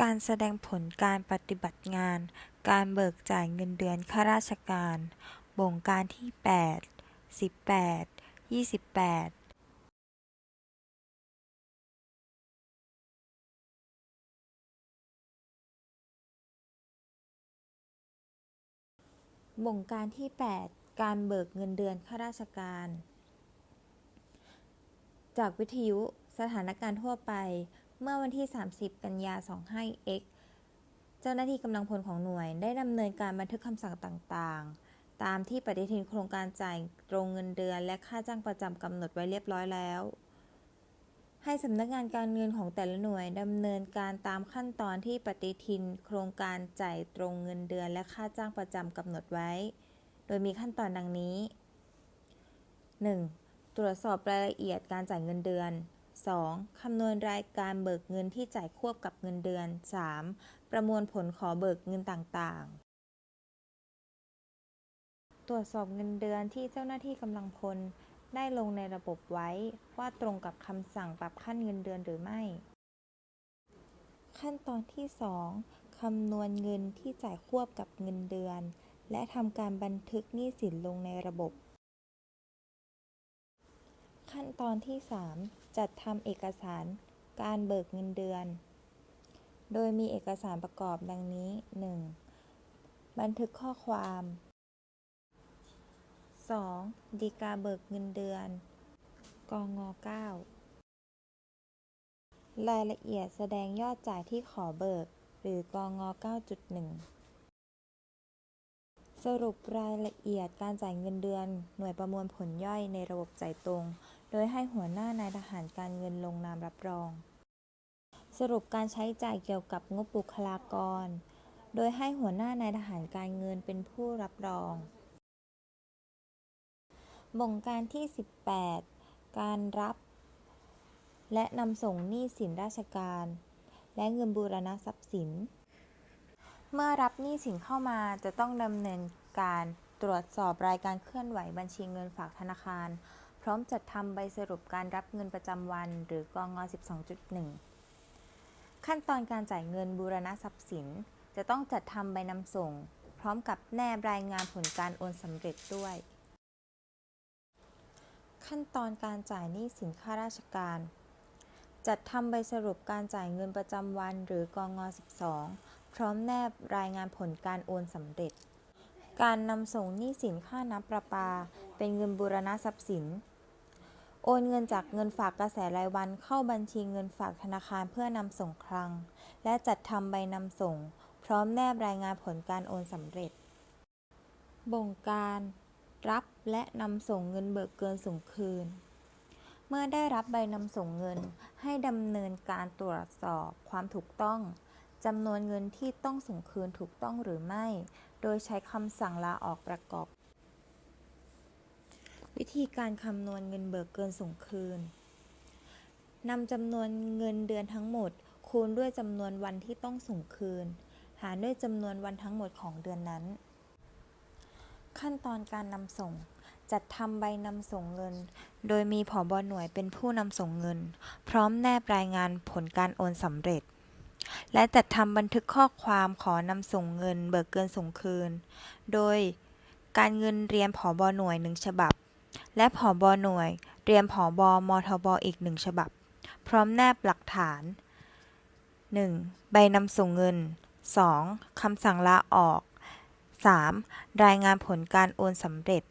การแสดงผลการปฏิบัติงาน การเบิกจ่ายเงินเดือนข้าราชการ บ่งการที่ 8 18 28บ่งการที่ 8 การเบิกเงินเดือนข้าราชการ จากวิทยุ สถานการณ์ทั่วไป เมื่อวันที่ 30 กันยา 25X เจ้าหน้าที่กำลังพลของหน่วย ได้ดำเนินการบันทึกคำสั่งต่างๆ ตามที่ปฏิทินโครงการจ่ายตรงเงินเดือน และค่าจ้างประจำกำหนดไว้เรียบร้อยแล้ว ให้สำนักงานการเงินของแต่ละหน่วยดำเนินการตามขั้นตอนที่ปฏิทิน โครงการจ่ายตรงเงินเดือน และค่าจ้างประจำกำหนดไว้ โดยมีขั้นตอนดังนี้ 1. ตรวจสอบรายละเอียดการจ่ายเงินเดือน 2. คำนวณรายการเบิกเงินที่จ่ายควบกับเงินเดือน 3. ประมวลผลขอเบิกเงินต่างๆ ตรวจสอบเงินเดือนที่เจ้าหน้าที่กำลังพล ได้ลงในระบบไว้ว่าตรงกับคำสั่งปรับขั้นเงินเดือนหรือไม่ ขั้นตอนที่ 2 คำนวณเงินที่จ่ายควบกับเงินเดือน และทำการบันทึกหนี้สินลงในระบบ ขั้นตอนที่ 3 จัดทำเอกสารการเบิกเงินเดือน โดยมีเอกสารประกอบดังนี้ 1. บันทึกข้อความ 2. ดีกาเบิกเงินเดือน กง9รายละเอียดแสดงยอดจ่ายที่ขอเบิก หรือกง9.1 สรุปรายละเอียดการจ่ายเงินเดือน หน่วยประมวลผลย่อยในระบบจ่ายตรง โดยให้หัวหน้านายทหารการเงินลงนามรับรอง สรุปการใช้จ่ายเกี่ยวกับงบบุคลากร โดยให้หัวหน้านายทหารการเงินเป็นผู้รับรอง บ่งการที่ 18 การรับ และนำส่งหนี้สินราชการ และเงินบูรณะทรัพย์สิน เมื่อรับหนี้สินเข้ามาจะต้องดำเนินการตรวจสอบรายการเคลื่อนไหวบัญชีเงินฝากธนาคาร พร้อมจัดทำใบสรุปการรับเงินประจำวัน หรือกองง12.1 ขั้นตอนการจ่ายเงินบูรณะทรัพย์สิน จะต้องจัดทำใบนำส่ง พร้อมกับแนบรายงานผลการโอนสำเร็จด้วย ขั้นตอนการจ่ายหนี้สินข้าราชการ จัดทำใบสรุปการจ่ายเงินประจำวัน หรือกองง12 พร้อมแนบรายงานผลการโอนสำเร็จการนำส่งหนี้สินค่าน้ำประปา เป็นเงินบูรณะทรัพย์สิน โอนเงินจากเงินฝากกระแสรายวันเข้าบัญชีเงินฝากธนาคารเพื่อนำส่งคลัง และจัดทำใบนำส่ง พร้อมแนบรายงานผลการโอนสำเร็จ บ่งการ รับและนำส่งเงินเบิกเกินส่งคืน เมื่อได้รับใบนำส่งเงิน ให้ดำเนินการตรวจสอบความถูกต้องจำนวนเงินที่ต้องส่งคืนถูกต้องหรือไม่ โดยใช้คำสั่งลาออกประกอบ วิธีการคำนวณเงินเบิกเกินส่งคืนนำจำนวนเงินเดือนทั้งหมด คูณด้วยจำนวนวันที่ต้องส่งคืน หารด้วยจำนวนวันทั้งหมดของเดือนนั้น ขั้นตอนการนำส่ง จัดทำใบนำส่งเงิน โดยมีผอบหน่วยเป็นผู้นำส่งเงิน พร้อมแนบรายงานผลการโอนสำเร็จ และจัดทำบันทึกข้อความขอนำส่งเงิน เบิกเกินส่งคืน โดยการเงินเรียนผอบหน่วยหนึ่งฉบับ และผอบหน่วย เรียนผอบมทบ อีกหนึ่งฉบับ พร้อมแนบหลักฐาน 1. ใบนำส่งเงิน 2. คำสั่งลาออก 3. รายงานผลการโอนสำเร็จ